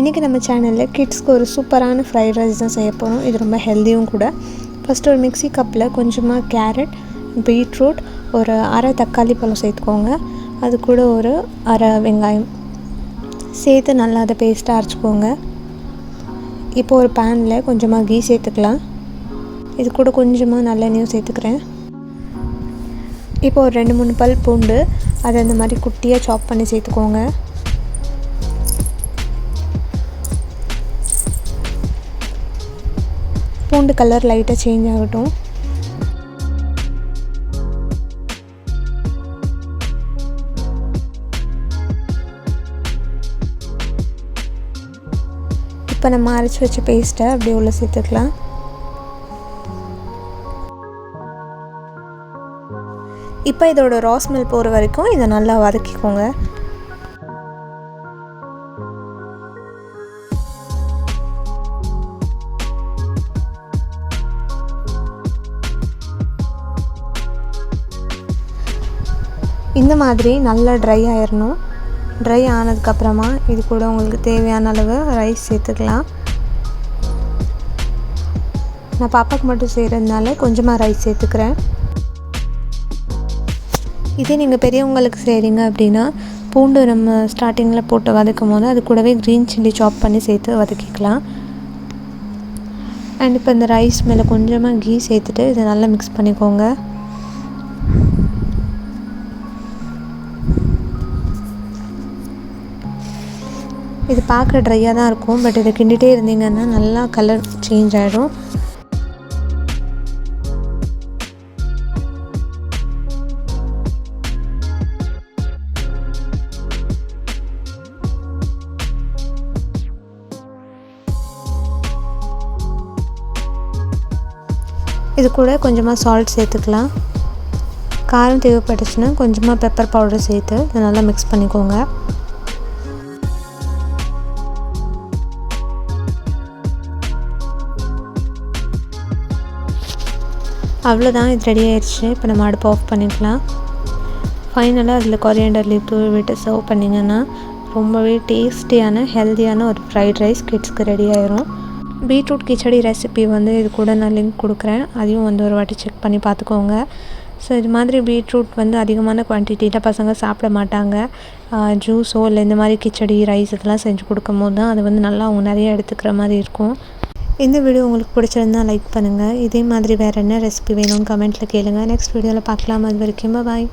இன்றைக்கி நம்ம சேனலில் கிட்ஸ்க்கு ஒரு சூப்பரான ஃப்ரைட் ரைஸ் தான் செய்ய போகிறோம் இது ரொம்ப ஹெல்த்தியும் கூட. ஃபஸ்ட்டு ஒரு மிக்ஸி கப்பில் கொஞ்சமாக கேரட் பீட்ரூட் ஒரு அரை தக்காளி பழம் சேர்த்துக்கோங்க. அது கூட ஒரு அரை வெங்காயம். சேர்த்து நல்லா அதை பேஸ்ட்டாக அரைச்சிக்கோங்க. இப்போ ஒரு பேனில் கொஞ்சமாக கீ சேர்த்துக்கலாம். இது கூட கொஞ்சமாக நல்லெண்ணையும் சேர்த்துக்கிறேன். இப்போ ஒரு ரெண்டு மூணு பல் பூண்டு அதை இந்த மாதிரி குட்டியாக சாப் பண்ணி சேர்த்துக்கோங்க. பூண்டு கலர் லைட்டாக சேஞ்ச் ஆகட்டும். இப்போ நம்ம அரைச்சி வச்ச பேஸ்ட்டை அப்படியே உள்ளே சேர்த்துக்கலாம். இப்போ இதோட ரா ஸ்மெல் போகிற வரைக்கும் இதை நல்லா வதக்கிக்கோங்க. இந்த மாதிரி நல்லா ட்ரை ஆயிடணும் ட்ரை ஆனதுக்கப்புறமா இது கூட உங்களுக்கு தேவையான அளவு ரைஸ் சேர்த்துக்கலாம். நான் பாப்பாவுக்கு மட்டும் செய்கிறதுனால கொஞ்சமாக ரைஸ் சேர்த்துக்கிறேன். இதே நீங்கள் பெரியவங்களுக்கு செய்கிறீங்க அப்படின்னா பூண்டு நம்ம ஸ்டார்டிங்கில் போட்டு வதக்கும் போது அது கூடவே க்ரீன் சில்லி சாப் பண்ணி சேர்த்து வதக்கிக்கலாம். அண்ட் இப்போ இந்த ரைஸ் மேலே கொஞ்சமாக கீ சேர்த்துட்டு இதை நல்லா மிக்ஸ் பண்ணிக்கோங்க. இது பார்க்க ட்ரையாக தான் இருக்கும். பட் இதை கிண்டிகிட்டே இருந்தீங்கன்னா நல்லா கலர் சேஞ்ச் ஆகிடும் இது கூட கொஞ்சமாக சால்ட் சேர்த்துக்கலாம். காரம் தேவைப்பட்டுச்சுன்னா கொஞ்சமாக பெப்பர் பவுடர் சேர்த்து இதை நல்லா மிக்ஸ் பண்ணிக்கோங்க. அவ்வளோதான் இது ரெடி ஆயிடுச்சு இப்போ நம்ம அடுப்பு ஆஃப் பண்ணிக்கலாம். ஃபைனலாக அதில் கொரியண்டர் லீவ் தூவி விட்டு சர்வ் பண்ணிங்கன்னா ரொம்பவே டேஸ்டியான ஹெல்த்தியான ஒரு ஃப்ரைட் ரைஸ் கிட்ஸ்க்கு ரெடி ஆயிரும். பீட்ரூட் கிச்சடி ரெசிபி வந்து இது கூட நான் லிங்க் கொடுக்குறேன். அதையும் வந்து ஒரு வாட்டி செக் பண்ணி பார்த்துக்கோங்க. ஸோ இது மாதிரி பீட்ரூட் வந்து அதிகமான குவான்டிட்டியில் பசங்க சாப்பிட மாட்டாங்க. ஜூஸோ இல்லை இந்த மாதிரி கிச்சடி ரைஸ் இதெல்லாம் செஞ்சு கொடுக்கும் போது தான் அது வந்து நல்லா அவங்க நிறைய எடுத்துக்கிற மாதிரி இருக்கும். இந்த வீடியோ உங்களுக்கு பிடிச்சிருந்தா லைக் பண்ணுங்கள் இதே மாதிரி வேறு என்ன ரெசிபி வேணும்னு கமெண்ட்டில் கேளுங்கள் நெக்ஸ்ட் வீடியோவில் பார்க்கலாம். அது வரைக்கும் பாய்